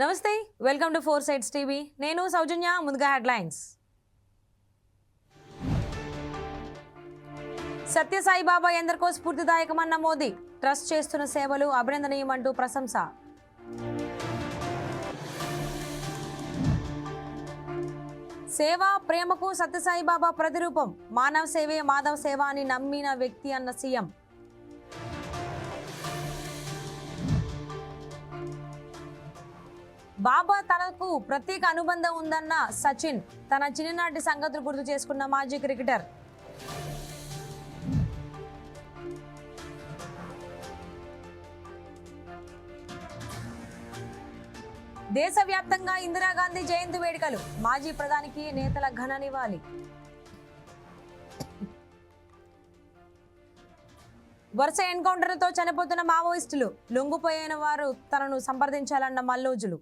నమస్తే welcome to four sides TV. నేను సౌజన్య ముందుగా హెడ్లైన్స్. సత్యసాయిబాబా ఎందరికో స్ఫూర్తిదాయకమన్న మోదీ ట్రస్ట్ చేస్తున్న సేవలు అభినందనీయమంటూ ప్రశంస. సేవ ప్రేమకు సత్యసాయిబాబా ప్రతిరూపం మానవ సేవే మాధవ సేవ అని నమ్మిన వ్యక్తి అన్న సీఎం. బాబా తనకు ప్రత్యేక అనుబంధం ఉందన్న సచిన్ తన చిన్ననాటి సంగతులు గుర్తు చేసుకున్న మాజీ క్రికెటర్. దేశవ్యాప్తంగా ఇందిరాగాంధీ జయంతి వేడుకలు. మాజీ ప్రధానికి నేతల ఘన నివాళి. వరుస ఎన్కౌంటర్లతో చనిపోతున్న మావోయిస్టులు లొంగిపోయిన వారు తనను సంప్రదించాలన్న మల్లోజులు.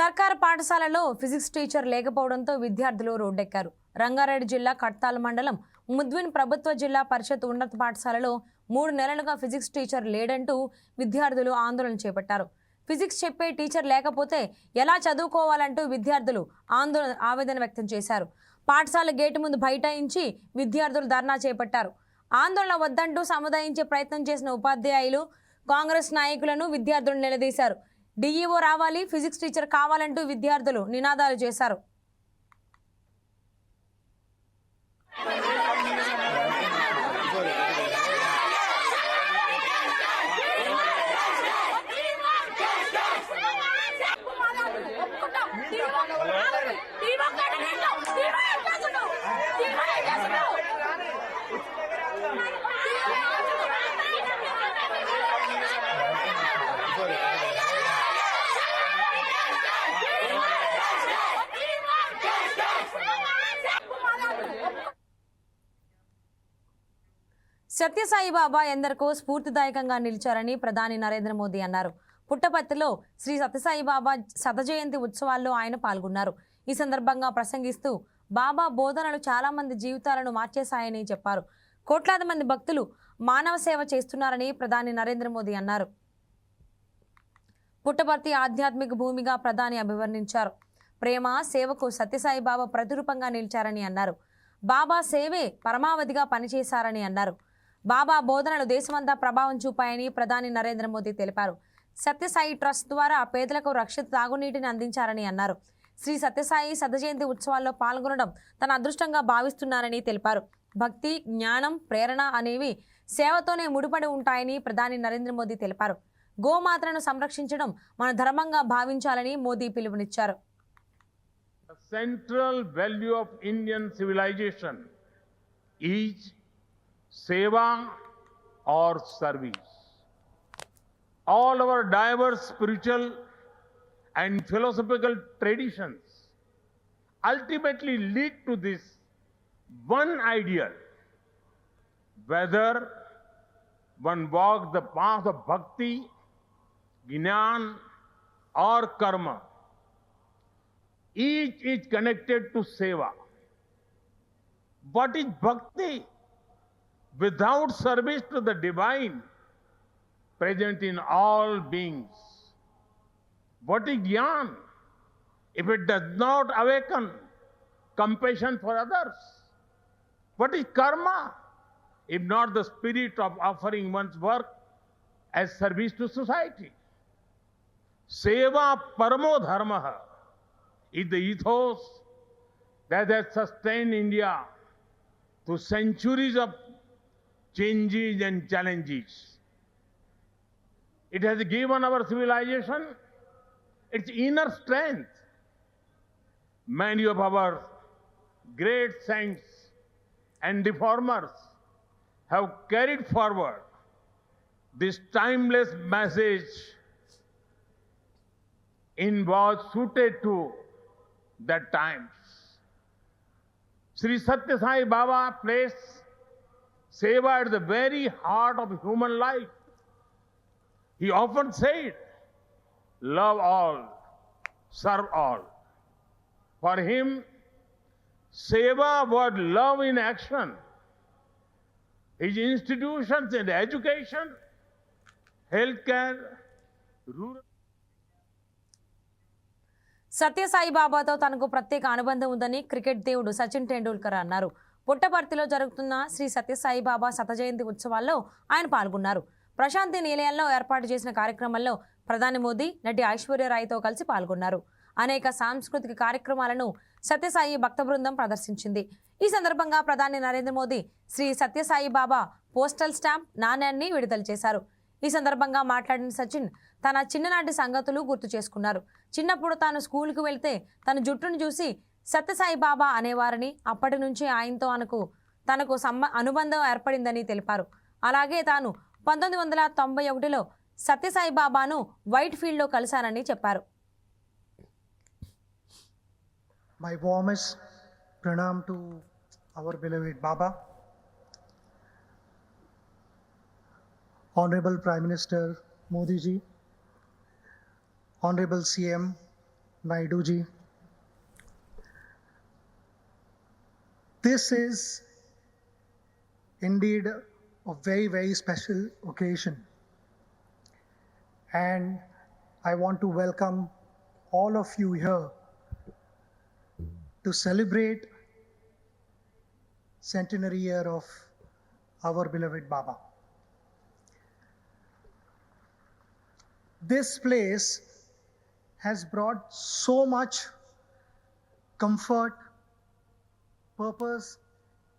సర్కారు పాఠశాలలో ఫిజిక్స్ టీచర్ లేకపోవడంతో విద్యార్థులు రోడ్డెక్కారు. రంగారెడ్డి జిల్లా కడ్తాల్ మండలం ముద్విన్ ప్రభుత్వ జిల్లా పరిషత్ ఉన్నత పాఠశాలలో మూడు నెలలుగా ఫిజిక్స్ టీచర్ లేడంటూ విద్యార్థులు ఆందోళన చేపట్టారు. ఫిజిక్స్ చెప్పే టీచర్ లేకపోతే ఎలా చదువుకోవాలంటూ విద్యార్థులు ఆందోళన ఆవేదన వ్యక్తం చేశారు. పాఠశాల గేటు ముందు బైఠాయించి విద్యార్థులు ధర్నా చేపట్టారు. ఆందోళన వద్దంటూ సముదాయించే ప్రయత్నం చేసిన ఉపాధ్యాయులు కాంగ్రెస్ నాయకులను విద్యార్థులు నిలదీశారు. డిఈఓ రావాలి ఫిజిక్స్ టీచర్ కావాలంటూ విద్యార్థులు నినాదాలు చేశారు. సత్యసాయిబాబా ఎందరికో స్ఫూర్తిదాయకంగా నిలిచారని ప్రధాని నరేంద్ర మోదీ అన్నారు. పుట్టపర్తిలో శ్రీ సత్యసాయి బాబా ఉత్సవాల్లో ఆయన పాల్గొన్నారు. ఈ సందర్భంగా ప్రసంగిస్తూ బాబా బోధనలు చాలామంది జీవితాలను మార్చేశాయని చెప్పారు. కోట్లాది మంది భక్తులు మానవ సేవ చేస్తున్నారని ప్రధాని నరేంద్ర మోదీ అన్నారు. పుట్టపర్తి ఆధ్యాత్మిక భూమిగా ప్రధాని అభివర్ణించారు. ప్రేమ సేవకు సత్యసాయి బాబా ప్రతిరూపంగా నిలిచారని అన్నారు. బాబా సేవే పరమావధిగా పనిచేశారని అన్నారు. బాబా బోధనలు దేశమంతా ప్రభావం చూపాయని ప్రధాని నరేంద్ర మోదీ తెలిపారు. సత్యసాయి ట్రస్ట్ ద్వారా పేదలకు రక్షిత తాగునీటిని అందించారని అన్నారు. శ్రీ సత్యసాయి శతజయంతి ఉత్సవాల్లో పాల్గొనడం తన అదృష్టంగా భావిస్తున్నారని తెలిపారు. భక్తి జ్ఞానం ప్రేరణ అనేవి సేవతోనే ముడిపడి ఉంటాయని ప్రధాని నరేంద్ర మోదీ తెలిపారు. గోమాతను సంరక్షించడం మన ధర్మంగా భావించాలని మోదీ పిలుపునిచ్చారు. Central value of Indian civilization is seva और service. All over diverse spiritual and philosophical traditions ultimately lead to this one ideal whether one walk the path of bhakti gyan और karma each is connected to seva what is bhakti Without service to the divine present in all beings. What is jnana? If it does not awaken compassion for others. What is karma? If not the spirit of offering one's work as service to society. Seva paramo dharma is the ethos that has sustained India through centuries of changes and challenges. It has given our civilization its inner strength. Many of our great saints and reformers have carried forward this timeless message in was suited to that times. Sri Satya Sai Baba placed seva at the very heart of human life. He often said, Love all, serve all. For him, Seva was love in action. His institutions and education, healthcare, rural. Sathya Sai బాబాతో తనకు ప్రత్యేక అనుబంధం ఉందని cricket దేవుడు సచిన్ టెండూల్కర్ అన్నారు పుట్టపర్తిలో జరుగుతున్న శ్రీ సత్యసాయి బాబా శత జయంతి ఉత్సవాల్లో ఆయన పాల్గొన్నారు. ప్రశాంతి నిలయంలో ఏర్పాటు చేసిన కార్యక్రమంలో ప్రధాని మోదీ నటి ఐశ్వర్యరాయ్తో కలిసి పాల్గొన్నారు. అనేక సాంస్కృతిక కార్యక్రమాలను సత్యసాయి భక్త బృందం ప్రదర్శించింది. ఈ సందర్భంగా ప్రధాని నరేంద్ర మోదీ శ్రీ సత్యసాయి బాబా పోస్టల్ స్టాంప్ నాణ్యాన్ని విడుదల చేశారు. ఈ సందర్భంగా మాట్లాడిన సచిన్ తన చిన్ననాటి సంగతులు గుర్తు చేసుకున్నారు. చిన్నప్పుడు తాను స్కూల్కి వెళ్తే తన జుట్టును చూసి సత్యసాయిబాబా అనేవారని అప్పటి నుంచి ఆయనతో అనకు తనకు సంబ అనుబంధం ఏర్పడిందని తెలిపారు. అలాగే తాను పంతొమ్మిది వందల తొంభై ఒకటిలో సత్యసాయిబాబాను వైట్ ఫీల్డ్లో కలిశానని చెప్పారు. My warmest pranam to our beloved Baba Honorable prime minister Modiji ji, CM CM This is indeed a very, very special occasion. And I want to welcome all of you here to celebrate centenary year of our beloved Baba. This place has brought so much comfort, purpose,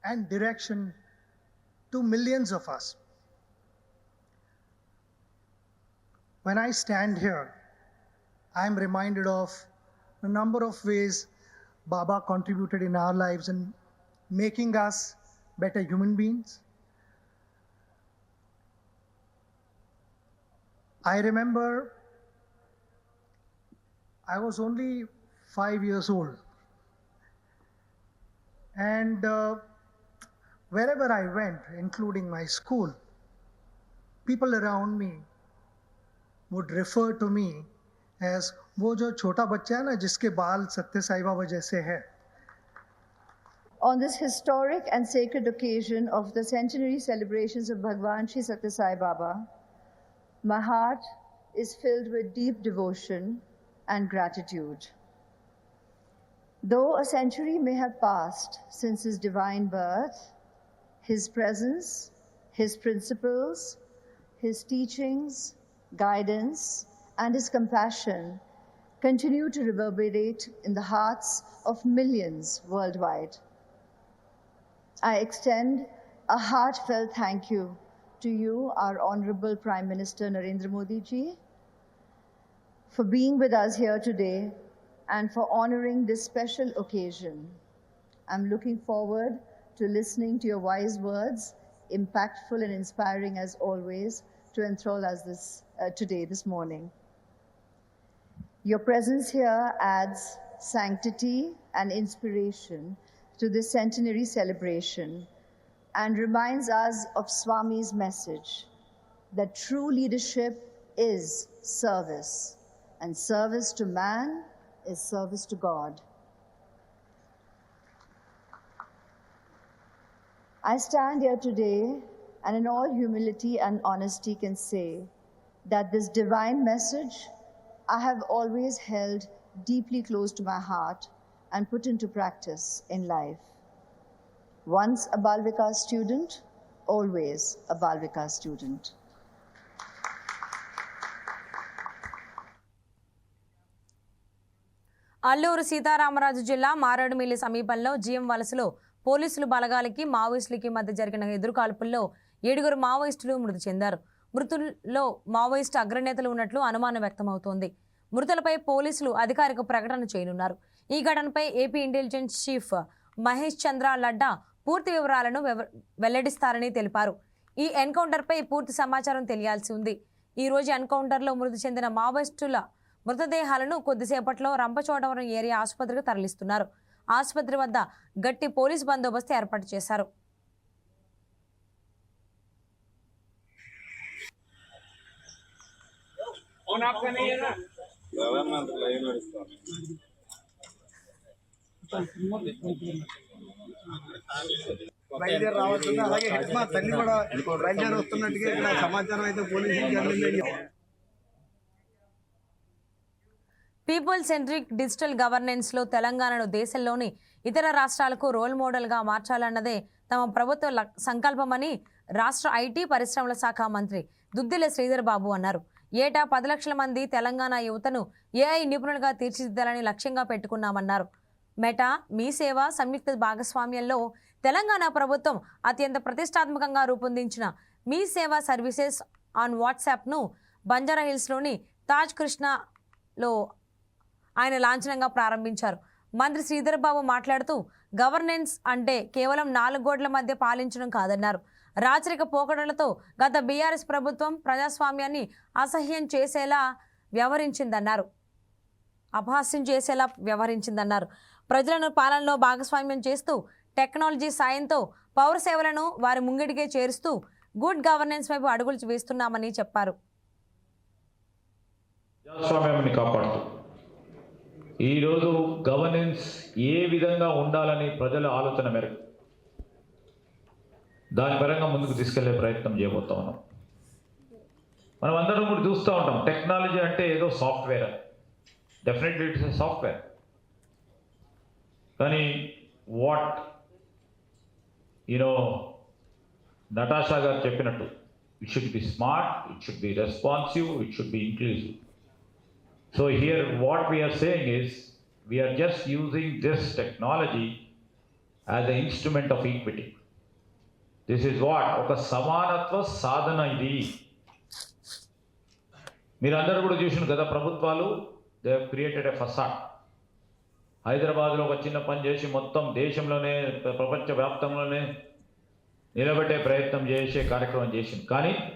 and direction to millions of us. When I stand here, I am reminded of a number of ways Baba contributed in our lives in making us better human beings. I remember I was only five years old. And uh, wherever I went, including my school, people around me would refer to me as वो जो छोटा बच्चा है ना जिसके बाल सत्य साई बाबा जैसे है On this historic and sacred occasion of the centenary celebrations of Bhagwan Sri Satya Sai Baba, my heart is filled with deep devotion and gratitude. Though a century may have passed since his divine birth, his presence, his principles, his teachings, guidance, and his compassion continue to reverberate in the hearts of millions worldwide. I extend a heartfelt thank you to you, our Honorable Prime Minister Narendra Modi ji, for being with us here today and for honoring this special occasion. I'm looking forward to listening to your wise words, impactful and inspiring as always, to enthrall us this, uh, today, this morning. Your presence here adds sanctity and inspiration to this centenary celebration and reminds us of Swami's message that true leadership is service, and service to man is service to God. I stand here today and, in all humility and honesty, can say that this divine message I have always held deeply close to my heart and put into practice in life. Once a Balvika student, always a Balvika student. Alluri Sitaramaraju జిల్లా మారేడుమిల్లి సమీపంలో GM వలసలో పోలీసులు బలగాలకి మావోయిస్టులకి మధ్య జరిగిన ఎదురుకాల్పుల్లో ఏడుగురు మావోయిస్టులు మృతి చెందారు. మృతుల్లో మావోయిస్టు అగ్రనేతలు ఉన్నట్లు అనుమానం వ్యక్తమవుతోంది. మృతులపై పోలీసులు అధికారిక ప్రకటన చేయనున్నారు. ఈ ఘటనపై AP intelligence chief Mahesh Chandra Ladda పూర్తి వివరాలను వెవ- వెల్లడిస్తారని తెలిపారు. ఈ ఎన్కౌంటర్పై పూర్తి సమాచారం తెలియాల్సి ఉంది. ఈ రోజు ఎన్కౌంటర్లో మృతి చెందిన మావోయిస్టుల మృతదేహాలను కొద్దిసేపట్లో రంపచోడవరం ఏరియా ఆసుపత్రికి తరలిస్తున్నారు. ఆసుపత్రి వద్ద గట్టి పోలీస్ బందోబస్తు ఏర్పాటు చేశారు. ప్రధానమంత్రి లైవ్ నడుస్తాను బయలుదేరి రావాల్సింది. అలాగే మా తల్లి కూడా బయలుదేరి వస్తున్నట్టుగా ఇక్కడ సమాచారం అయితే పోలీసులకి అందిందని పీపుల్ సెంట్రిక్ డిజిటల్ గవర్నెన్స్లో తెలంగాణను దేశంలోని ఇతర రాష్ట్రాలకు రోల్ మోడల్గా మార్చాలన్నదే తమ ప్రభుత్వ లక్- సంకల్పమని రాష్ట్ర ఐటీ పరిశ్రమల శాఖ మంత్రి దుద్దిల శ్రీధర్ బాబు అన్నారు. ఏటా పది లక్షల మంది తెలంగాణ యువతను ఏఐ నిపుణులుగా తీర్చిదిద్దాలని లక్ష్యంగా పెట్టుకున్నామన్నారు. మెటా మీ సేవ సంయుక్త భాగస్వామ్యంలో తెలంగాణ ప్రభుత్వం అత్యంత ప్రతిష్టాత్మకంగా రూపొందించిన మీ సేవ సర్వీసెస్ ఆన్ వాట్సాప్ను బంజారా హిల్స్లోని తాజ్ కృష్ణలో ఆయన లాంఛనంగా ప్రారంభించారు. మంత్రి శ్రీధర్బాబు మాట్లాడుతూ గవర్నెన్స్ అంటే కేవలం నాలుగు గోడ్ల మధ్య పాలించడం కాదన్నారు. రాచరిక పోకడలతో గత బీఆర్ఎస్ ప్రభుత్వం ప్రజాస్వామ్యాన్ని అసహ్యం చేసేలా వ్యవహరించిందన్నారు. అపహాస్యం చేసేలా వ్యవహరించిందన్నారు. ప్రజలను పాలనలో భాగస్వామ్యం చేస్తూ టెక్నాలజీ సాయంతో పౌర సేవలను వారి ముంగిటికే చేరుస్తూ గుడ్ గవర్నెన్స్ వైపు అడుగులు వేస్తున్నామని చెప్పారు. ప్రజాస్వామ్యాన్ని కాపాడుతూ ఈరోజు గవర్నెన్స్ ఏ విధంగా ఉండాలని ప్రజల ఆలోచన మేరకు దాని పరంగా ముందుకు తీసుకెళ్ళే ప్రయత్నం చేయబోతా ఉన్నాం. మనం అందరం కూడా చూస్తూ ఉంటాం టెక్నాలజీ అంటే ఏదో సాఫ్ట్వేర్ డెఫినెట్లీ ఇట్స్ సాఫ్ట్వేర్ కానీ what you know Natasha garu చెప్పినట్టు it should be smart it should be responsive it should be inclusive So here what we are saying is we are just using this technology as an instrument of equity. This is what? ఒక సమానత్వ సాధన ఇది. మీరందరూ కూడా చూసిన కదా ప్రభుత్వాలు? They created a facade హైదరాబాద్లో ఒక చిన్న పని చేసి మొత్తం దేశంలోనే ప్ర- ప్రపంచ వ్యాప్తంలోనే నిలబెట్టే ప్రయత్నం చేసే కార్యక్రమం చేసింది. కానీ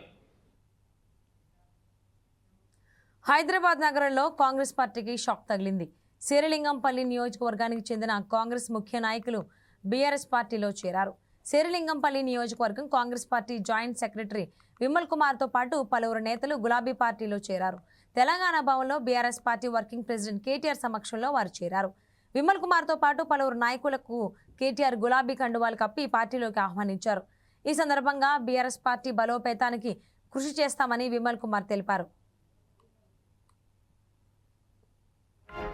హైదరాబాద్ నగరంలో కాంగ్రెస్ పార్టీకి షాక్ తగిలింది. శేరిలింగంపల్లి నియోజకవర్గానికి చెందిన కాంగ్రెస్ ముఖ్య నాయకులు బీఆర్ఎస్ పార్టీలో చేరారు. శేరిలింగంపల్లి నియోజకవర్గం Congress party joint secretary Vimal కుమార్తో పాటు పలువురు నేతలు గులాబీ పార్టీలో చేరారు. తెలంగాణ భవన్లో BRS party working president KTR సమక్షంలో వారు చేరారు. విమల్ కుమార్తో పాటు పలువురు నాయకులకు కేటీఆర్ గులాబీ కండువాలు కప్పి పార్టీలోకి ఆహ్వానించారు. ఈ సందర్భంగా బీఆర్ఎస్ పార్టీ బలోపేతానికి కృషి చేస్తామని విమల్ కుమార్ తెలిపారు. ఒకవైపు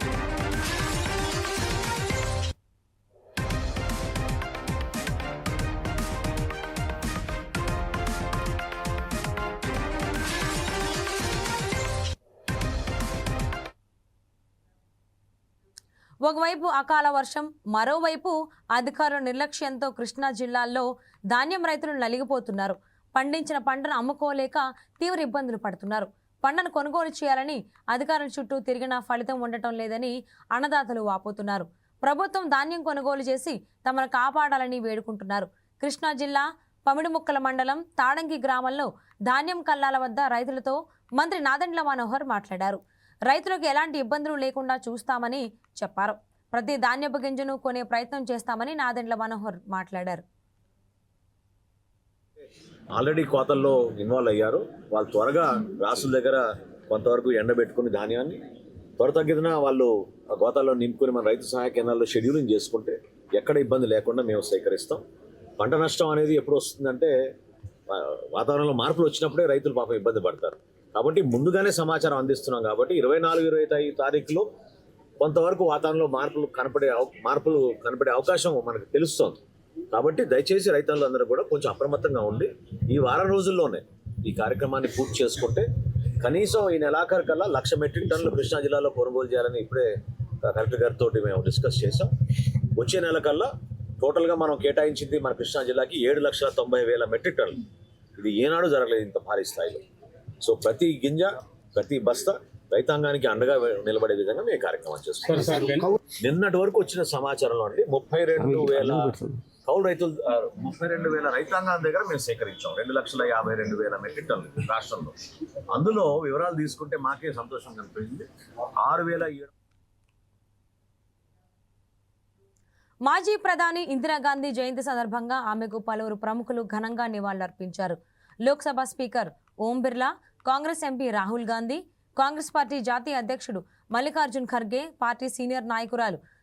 అకాల వర్షం మరోవైపు అధికారుల నిర్లక్ష్యంతో కృష్ణా జిల్లాల్లో ధాన్యం రైతులు నలిగిపోతున్నారు. పండించిన పంటను అమ్ముకోలేక తీవ్ర ఇబ్బందులు పడుతున్నారు. పంటను కొనుగోలు చేయాలని అధికారుల చుట్టూ తిరిగినా ఫలితం ఉండటం లేదని అన్నదాతలు వాపోతున్నారు. ప్రభుత్వం ధాన్యం కొనుగోలు చేసి తమను కాపాడాలని వేడుకుంటున్నారు. కృష్ణా జిల్లా పమిడిముక్కల మండలం తాడంగి గ్రామంలో ధాన్యం కల్లాల వద్ద రైతులతో మంత్రి నాదెండ్ల మనోహర్ మాట్లాడారు. రైతులకు ఎలాంటి ఇబ్బందులు లేకుండా చూస్తామని చెప్పారు. ప్రతి ధాన్యపు గింజను కొనే ప్రయత్నం చేస్తామని నాదెండ్ల మనోహర్ మాట్లాడారు. ఆల్రెడీ కోతల్లో ఇన్వాల్వ్ అయ్యారు. వాళ్ళు త్వరగా రాసుల దగ్గర కొంతవరకు ఎండబెట్టుకుని ధాన్యాన్ని త్వర తగ్గిన వాళ్ళు ఆ గోతాల్లో నింపుకుని మన రైతు సహాయ కేంద్రాల్లో షెడ్యూలింగ్ చేసుకుంటే ఎక్కడ ఇబ్బంది లేకుండా మేము సేకరిస్తాం. పంట నష్టం అనేది ఎప్పుడు వస్తుందంటే వాతావరణంలో మార్పులు వచ్చినప్పుడే రైతులు పాపం ఇబ్బంది పడతారు. కాబట్టి ముందుగానే సమాచారం అందిస్తున్నాం కాబట్టి ఇరవై నాలుగు ఇరవై ఐదు తారీఖులో కొంతవరకు వాతావరణంలో మార్పులు కనపడే మార్పులు కనపడే అవకాశం మనకు తెలుస్తోంది. కాబట్టి దయచేసి రైతులందరూ కూడా కొంచెం అప్రమత్తంగా ఉండి ఈ వారం రోజుల్లోనే ఈ కార్యక్రమాన్ని పూర్తి చేసుకుంటే కనీసం ఈ నెలాఖరు కల్లా లక్ష మెట్రిక్ టన్నులు కృష్ణా జిల్లాలో కొనుగోలు చేయాలని ఇప్పుడే కలెక్టర్ గారితో మేము డిస్కస్ చేసాం వచ్చే నెల కల్లా టోటల్గా మనం కేటాయించింది మన కృష్ణా జిల్లాకి ఏడు లక్షల తొంభై వేల మెట్రిక్ టన్నులు. ఇది ఏనాడు జరగలేదు ఇంత భారీ స్థాయిలో. సో ప్రతి గింజ ప్రతి బస్తా రైతాంగానికి అండగా నిలబడే విధంగా మేము కార్యక్రమం చేస్తాం నిన్నటి వరకు వచ్చిన సమాచారంలో అండి ముప్పై రెండు వేల కౌలు రైతులు ముప్పై రెండు వేల రైతాంగం దగ్గర మేము సేకరించాం. రెండు లక్షల యాభై రెండు వేల మెట్రిక్ టన్నులు రాష్ట్రంలో. అందులో వివరాలు తీసుకుంటే మాకే సంతోషం కనిపించింది ఆరు వేల ఏడు మాజీ ప్రధాని ఇందిరాగాంధీ జయంతి సందర్భంగా ఆమెకు పలువురు ప్రముఖులు ఘనంగా నివాళులర్పించారు. Lok Sabha speaker Om Birla Congress MP Rahul Gandhi Congress party జాతీయ అధ్యక్షుడు మల్లికార్జున్ ఖర్గే పార్టీ సీనియర్ నాయకురాలు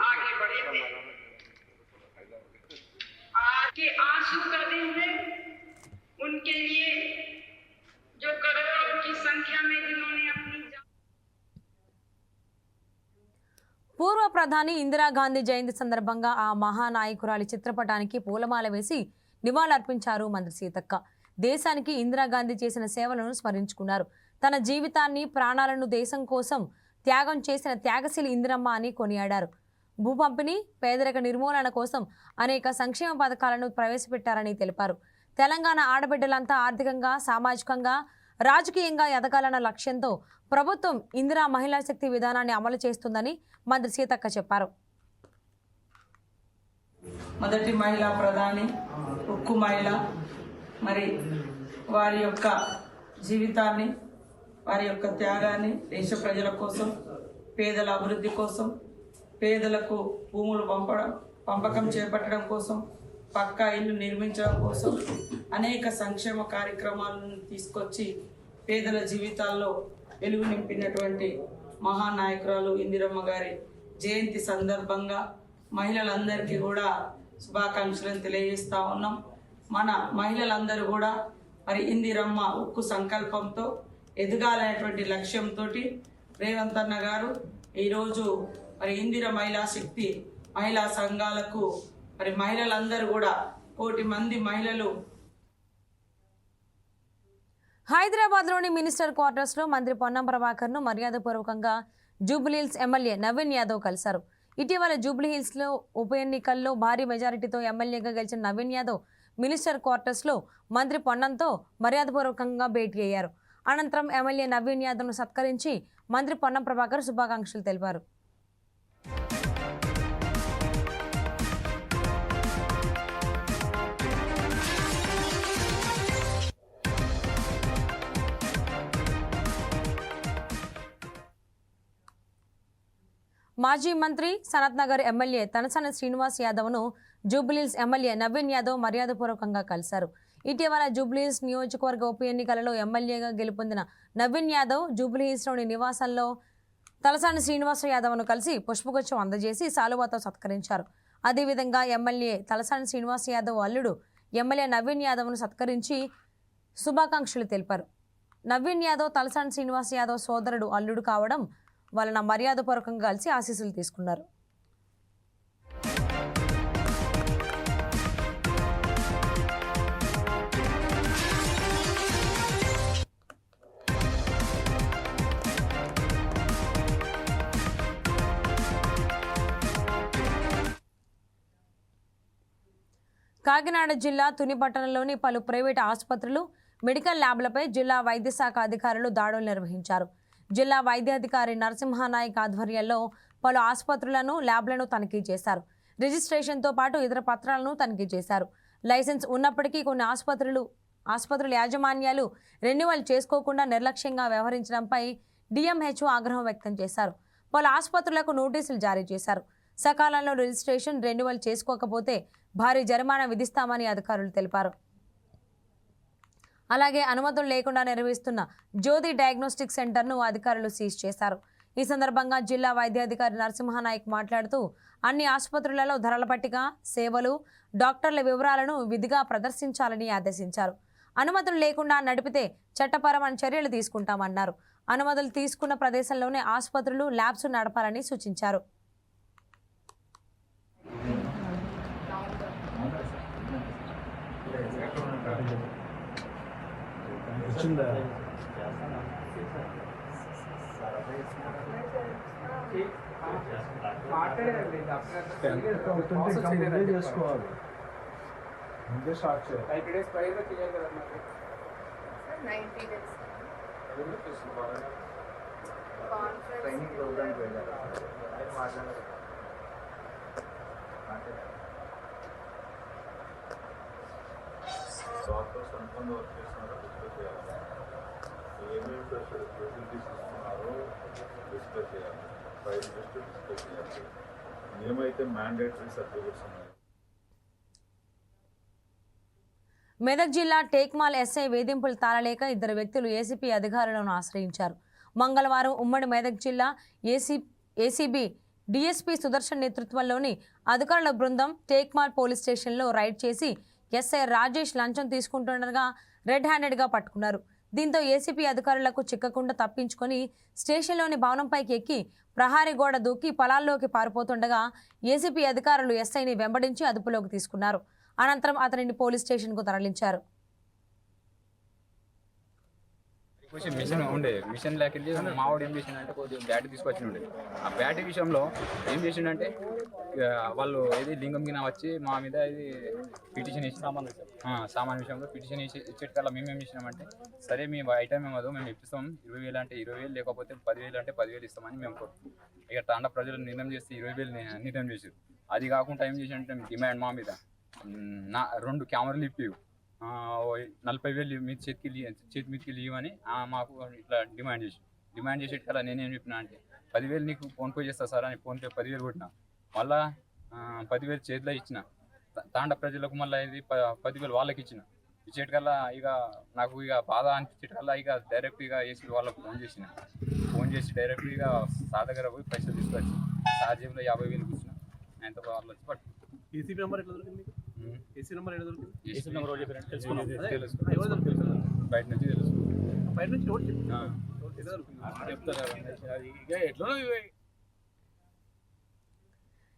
आगे बढ़े थे आज के आंसू का दिन है उनके लिए जो करोड़ों की संख्या में जिन्होंने अपनी जान పూర్వ ప్రధాని ఇందిరాగాంధీ జయంతి సందర్భంగా ఆ మహానాయకురాలి చిత్రపటానికి పూలమాల వేసి నివాళులర్పించారు మంత్రి సీతక్క దేశానికి ఇందిరాగాంధీ చేసిన సేవలను స్మరించుకున్నారు తన జీవితాన్ని ప్రాణాలను దేశం కోసం త్యాగం చేసిన త్యాగశీలి ఇందిరమ్మ అని కొనియాడారు భూ పంపిణీ పేదరిక నిర్మూలన కోసం అనేక సంక్షేమ పథకాలను ప్రవేశపెట్టారని తెలిపారు. తెలంగాణ ఆడబిడ్డలంతా ఆర్థికంగా సామాజికంగా రాజకీయంగా ఎదగాలన్న లక్ష్యంతో ప్రభుత్వం ఇందిరా మహిళా శక్తి విధానాన్ని అమలు చేస్తుందని మంత్రి సీతక్క చెప్పారు. మొదటి మహిళా ప్రధాని ఉక్కు మహిళ మరి వారి యొక్క జీవితాన్ని వారి యొక్క త్యాగాన్ని దేశ ప్రజల కోసం పేదల అభివృద్ధి కోసం పేదలకు భూములు పంపడం పంపకం చేపట్టడం కోసం పక్కా ఇల్లు నిర్మించడం కోసం అనేక సంక్షేమ కార్యక్రమాలను తీసుకొచ్చి పేదల జీవితాల్లో వెలుగు నింపినటువంటి మహానాయకురాలు ఇందిరమ్మ గారి జయంతి సందర్భంగా మహిళలందరికీ కూడా శుభాకాంక్షలను తెలియజేస్తూ ఉన్నాం. మన మహిళలందరూ కూడా మరి ఇందిరమ్మ ఉక్కు సంకల్పంతో ఎదగాలనేటువంటి లక్ష్యంతో రేవంత్ అన్న గారు ఈరోజు మరి ఇందిర మహిళా శక్తి మహిళా సంఘాలకు మరి మహిళలందరూ కూడా కోటి మంది మహిళలు హైదరాబాద్లోని మినిస్టర్ క్వార్టర్స్లో మంత్రి పొన్నం ప్రభాకర్ను మర్యాదపూర్వకంగా జూబ్లీహిల్స్ ఎమ్మెల్యే నవీన్ యాదవ్ కలిశారు. ఇటీవల జూబ్లీహిల్స్లో ఉప ఎన్నికల్లో భారీ మెజారిటీతో ఎమ్మెల్యేగా గెలిచిన నవీన్ యాదవ్ మినిస్టర్ క్వార్టర్స్లో మంత్రి పొన్నంతో మర్యాదపూర్వకంగా భేటీ అయ్యారు. అనంతరం ఎమ్మెల్యే నవీన్ యాదవ్ను సత్కరించి మంత్రి పొన్నం ప్రభాకర్ శుభాకాంక్షలు తెలిపారు. మాజీ మంత్రి సనత్ నగర్ ఎమ్మెల్యే తనసన శ్రీనివాస్ యాదవ్ను జూబ్లీస్ ఎమ్మెల్యే నవీన్ యాదవ్ మర్యాదపూర్వకంగా కలిశారు. ఇటీవల జూబ్లీస్ నియోజకవర్గ ఉప ఎన్నికలలో ఎమ్మెల్యేగా గెలుపొందిన నవీన్ యాదవ్ జూబ్లీహిల్స్లోని నివాసంలో తలసాని శ్రీనివాస యాదవ్ను కలిసి పుష్పగుచ్చం అందజేసి సాలువాతో సత్కరించారు. అదేవిధంగా ఎమ్మెల్యే తలసాని శ్రీనివాస్ యాదవ్ అల్లుడు ఎమ్మెల్యే నవీన్ యాదవ్ను సత్కరించి శుభాకాంక్షలు తెలిపారు. నవీన్ యాదవ్ తలసాని శ్రీనివాస్ యాదవ్ సోదరుడు అల్లుడు కావడం వలన మర్యాదపూర్వకంగా కలిసి ఆశీస్సులు తీసుకున్నారు. కాకినాడ జిల్లా తుని పట్టణంలోని పలు ప్రైవేట్ ఆసుపత్రులు మెడికల్ ల్యాబ్లపై జిల్లా వైద్య శాఖ అధికారులు దాడులు నిర్వహించారు. జిల్లా వైద్యాధికారి నరసింహానాయక్ ఆధ్వర్యంలో పలు ఆసుపత్రులను ల్యాబ్లను తనిఖీ చేశారు. రిజిస్ట్రేషన్తో పాటు ఇతర పత్రాలను తనిఖీ చేశారు. లైసెన్స్ ఉన్నప్పటికీ కొన్ని ఆసుపత్రులు ఆసుపత్రుల యాజమాన్యాలు రెన్యువల్ చేసుకోకుండా నిర్లక్ష్యంగా వ్యవహరించడంపై డిఎంహెచ్ఓ ఆగ్రహం వ్యక్తం చేశారు. పలు ఆసుపత్రులకు నోటీసులు జారీ చేశారు. సకాలంలో రిజిస్ట్రేషన్ రెన్యువల్ చేసుకోకపోతే భారీ జరిమానా విధిస్తామని అధికారులు తెలిపారు. అలాగే అనుమతులు లేకుండా నిర్వహిస్తున్న జ్యోతి డయాగ్నోస్టిక్ సెంటర్ను అధికారులు సీజ్ చేశారు. ఈ సందర్భంగా జిల్లా వైద్యాధికారి నరసింహనాయక్ మాట్లాడుతూ అన్ని ఆసుపత్రులలో ధరల పట్టిక సేవలు డాక్టర్ల వివరాలను విధిగా ప్రదర్శించాలని ఆదేశించారు. అనుమతులు లేకుండా నడిపితే చట్టపరమైన చర్యలు తీసుకుంటామన్నారు. అనుమతులు తీసుకున్న ప్రదేశంలోనే ఆసుపత్రులు ల్యాబ్స్ నడపాలని సూచించారు. చేసుకోవాలి ముందే స్టార్ట్ చేయాలి ట్రైనింగ్ ప్రోగ్రామ్ ఎంతమంది వర్క్ చేస్తున్నారో డిస్కస్ చేయాలి ఏమేమి ఫెసిలిటీస్ ఇస్తున్నారో డిస్కస్ చేయాలి ప్రైస్ లిస్ట్ ఏమైతే మ్యాండేటరీ సర్టిఫికెట్స్ ఉన్నాయి మెదక్ జిల్లా టేక్మాల్ ఎస్ఐ వేధింపులు తాళలేక ఇద్దరు వ్యక్తులు ఏసీపీ అధికారులను ఆశ్రయించారు. మంగళవారం ఉమ్మడి మెదక్ జిల్లా ఏసీ ఏసీబీ డీఎస్పీ సుదర్శన్ నేతృత్వంలోని అధికారుల బృందం టేక్మాల్ పోలీస్ స్టేషన్లో రైడ్ చేసి ఎస్ఐ రాజేష్ లంచం తీసుకుంటుండగా రెడ్ హ్యాండెడ్గా పట్టుకున్నారు. దీంతో ఏసీపీ అధికారులకు చిక్కకుండా తప్పించుకొని స్టేషన్లోని భవనంపైకి ఎక్కి ప్రహారీ గోడ దూకి పొలాల్లోకి పారిపోతుండగా ఏసీపీ అధికారులు ఎస్ఐని వెంబడించి అదుపులోకి తీసుకున్నారు. అనంతరం అతనిని పోలీస్ స్టేషన్కు తరలించారు. కొంచెం మిషన్ ఉండే. మిషన్ లేక వెళ్ళి మావాడు ఏం చేసిండంటే కొద్దిగా బ్యాట్ తీసుకొచ్చి ఉండే ఆ బ్యాట్ విషయంలో ఏం చేసిండంటే ఇక వాళ్ళు ఏది లింగం గిన వచ్చి మా మీద ఇది పిటిషన్ ఇచ్చి సామాన్ విషయంలో పిటిషన్ ఇచ్చి ఇచ్చేటికల్లా మేము ఏం చేసినామంటే సరే మీ ఐటమ్ ఏమదో మేము ఇప్పిస్తాం. ఇరవై వేలు అంటే ఇరవై వేలు లేకపోతే పదివేలు అంటే పదివేలు ఇస్తామని మేము ఇక తాండా ప్రజలు నిర్ణయం చేస్తే ఇరవై వేలు నిర్ణయం చేసారు అది కాకుండా ఏం చేసిందంటే డిమాండ్ మా మీద నా రెండు కెమెరాలు ఇప్పివు నలభై వేలు మీ చేతికి చేతి మీదకి ఇవ్వని మాకు ఇట్లా డిమాండ్ చేసి డిమాండ్ చేసేట కల నేనేం చెప్పిన అంటే పదివేలు నీకు ఫోన్పే చేస్తా సార్ అని ఫోన్పే పదివేలు కొట్టిన మళ్ళా పదివేలు చేతిలో ఇచ్చిన తాండ ప్రజలకు మళ్ళీ ఇది ప- పదివేలు వాళ్ళకి ఇచ్చిన ఇచ్చేటికల్లా ఇక నాకు ఇక బాధ అనిపించేటికల్లా ఇక డైరెక్ట్ ఇక వేసి వాళ్ళకి ఫోన్ చేసిన ఫోన్ చేసి డైరెక్ట్ ఇక సార్ దగ్గర పోయి పైసలు తీసుకొచ్చి సార్ జేబులో యాభై వేలు కూర్చున్నా ఆయనతో వాళ్ళు వచ్చి పట్టు ఏసీపీ నెంబర్ ఎట్లా దొరికింది ఏసీ నెంబర్ ఏసీ నెంబర్ చెప్పారంటే తెలుసుకున్నాం. బయట నుంచి బయట ఎవరు? చెప్తారు ఇక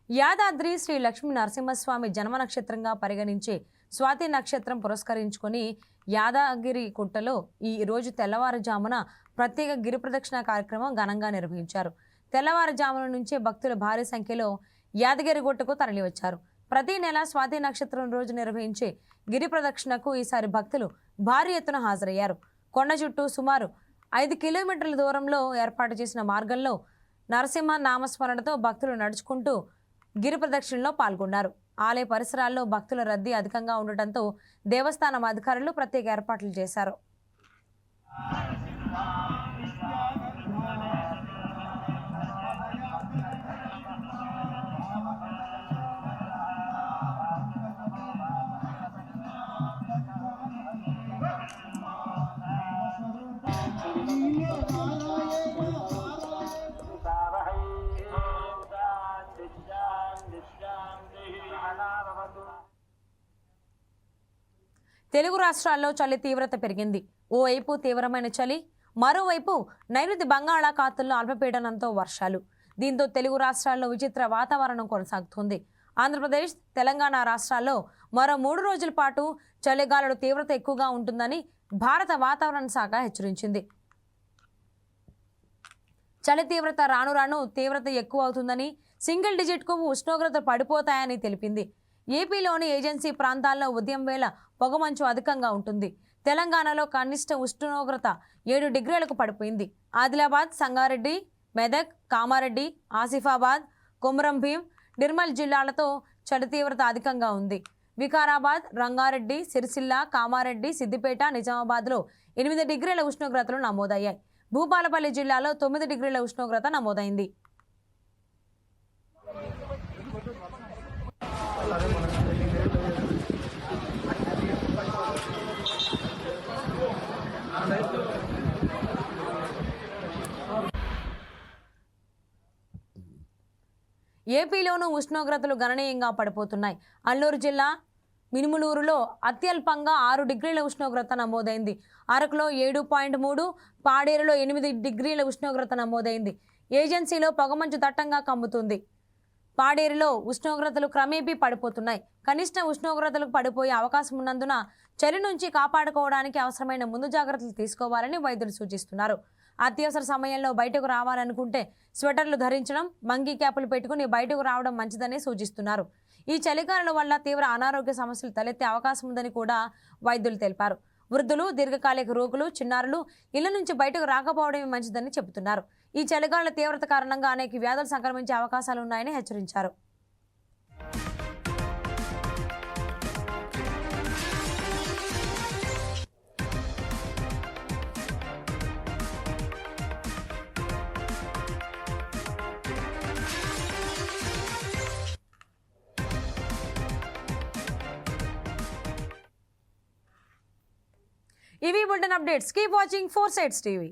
యాదాద్రి శ్రీ లక్ష్మీ నరసింహస్వామి జన్మ నక్షత్రంగా పరిగణించే స్వాతి నక్షత్రం పురస్కరించుకొని యాదగిరి గుట్టలో ఈ రోజు తెల్లవారుజామున ప్రత్యేక గిరి ప్రదక్షిణ కార్యక్రమం ఘనంగా నిర్వహించారు. తెల్లవారుజామున నుంచే భక్తులు భారీ సంఖ్యలో యాదగిరి గుట్టకు తరలివచ్చారు. ప్రతి నెల స్వాతి నక్షత్రం రోజు నిర్వహించే గిరి ప్రదక్షిణకు ఈసారి భక్తులు భారీ ఎత్తున హాజరయ్యారు. కొండ చుట్టూ సుమారు ఐదు కిలోమీటర్ల దూరంలో ఏర్పాటు చేసిన మార్గంలో నరసింహ నామస్మరణతో భక్తులు నడుచుకుంటూ గిరి ప్రదక్షిణలో పాల్గొన్నారు. ఆలయ పరిసరాల్లో భక్తుల రద్దీ అధికంగా ఉండటంతో దేవస్థానం అధికారులు ప్రత్యేక ఏర్పాట్లు చేశారు. తెలుగు రాష్ట్రాల్లో చలి తీవ్రత పెరిగింది. ఓవైపు తీవ్రమైన చలి మరోవైపు నైరుతి బంగాళాఖాతంలో అల్పపీడనంతో వర్షాలు. దీంతో తెలుగు రాష్ట్రాల్లో విచిత్ర వాతావరణం కొనసాగుతుంది. ఆంధ్రప్రదేశ్ తెలంగాణ రాష్ట్రాల్లో మరో మూడు రోజుల పాటు చలిగాలుడు తీవ్రత ఎక్కువగా ఉంటుందని భారత వాతావరణ శాఖ హెచ్చరించింది. చలి తీవ్రత రాను రాను తీవ్రత ఎక్కువ అవుతుందని సింగిల్ డిజిట్కు ఉష్ణోగ్రత పడిపోతాయని తెలిపింది. ఏపీలోని ఏజెన్సీ ప్రాంతాల్లో ఉదయం వేళ పొగమంచు అధికంగా ఉంటుంది. తెలంగాణలో కనిష్ట ఉష్ణోగ్రత ఏడు డిగ్రీలకు పడిపోయింది. ఆదిలాబాద్ సంగారెడ్డి మెదక్ కామారెడ్డి ఆసిఫాబాద్ కుమరం భీం నిర్మల్ జిల్లాలతో చలి తీవ్రత అధికంగా ఉంది. వికారాబాద్ రంగారెడ్డి సిరిసిల్ల కామారెడ్డి సిద్దిపేట నిజామాబాద్లో ఎనిమిది డిగ్రీల ఉష్ణోగ్రతలు నమోదయ్యాయి. భూపాలపల్లి జిల్లాలో తొమ్మిది డిగ్రీల ఉష్ణోగ్రత నమోదైంది. ఏపీలోనూ ఉష్ణోగ్రతలు గణనీయంగా పడిపోతున్నాయి. అల్లూరు జిల్లా మినుములూరులో అత్యల్పంగా ఆరు డిగ్రీల ఉష్ణోగ్రత నమోదైంది. అరకులో ఏడు పాయింట్ మూడు పాడేరులో ఎనిమిది డిగ్రీల ఉష్ణోగ్రత నమోదైంది. ఏజెన్సీలో పొగమంచు దట్టంగా కమ్ముతుంది. పాడేరులో ఉష్ణోగ్రతలు క్రమేపీ పడిపోతున్నాయి. కనిష్ట ఉష్ణోగ్రతలకు పడిపోయే అవకాశం ఉన్నందున చలి నుంచి కాపాడుకోవడానికి అవసరమైన ముందు జాగ్రత్తలు తీసుకోవాలని వైద్యులు సూచిస్తున్నారు. అత్యవసర సమయంలో బయటకు రావాలనుకుంటే స్వెటర్లు ధరించడం మంగీ క్యాపులు పెట్టుకుని బయటకు రావడం మంచిదని సూచిస్తున్నారు. ఈ చలికాలం వల్ల తీవ్ర అనారోగ్య సమస్యలు తలెత్తే అవకాశం ఉందని కూడా వైద్యులు తెలిపారు. వృద్ధులు దీర్ఘకాలిక రోగులు చిన్నారులు ఇళ్ళ నుంచి బయటకు రాకపోవడమే మంచిదని చెబుతున్నారు. ఈ చలిగాల తీవ్రత కారణంగా అనేక వ్యాధులు సంక్రమించే అవకాశాలు ఉన్నాయని హెచ్చరించారు. ఇవి bulletin updates keep watching Four Sides TV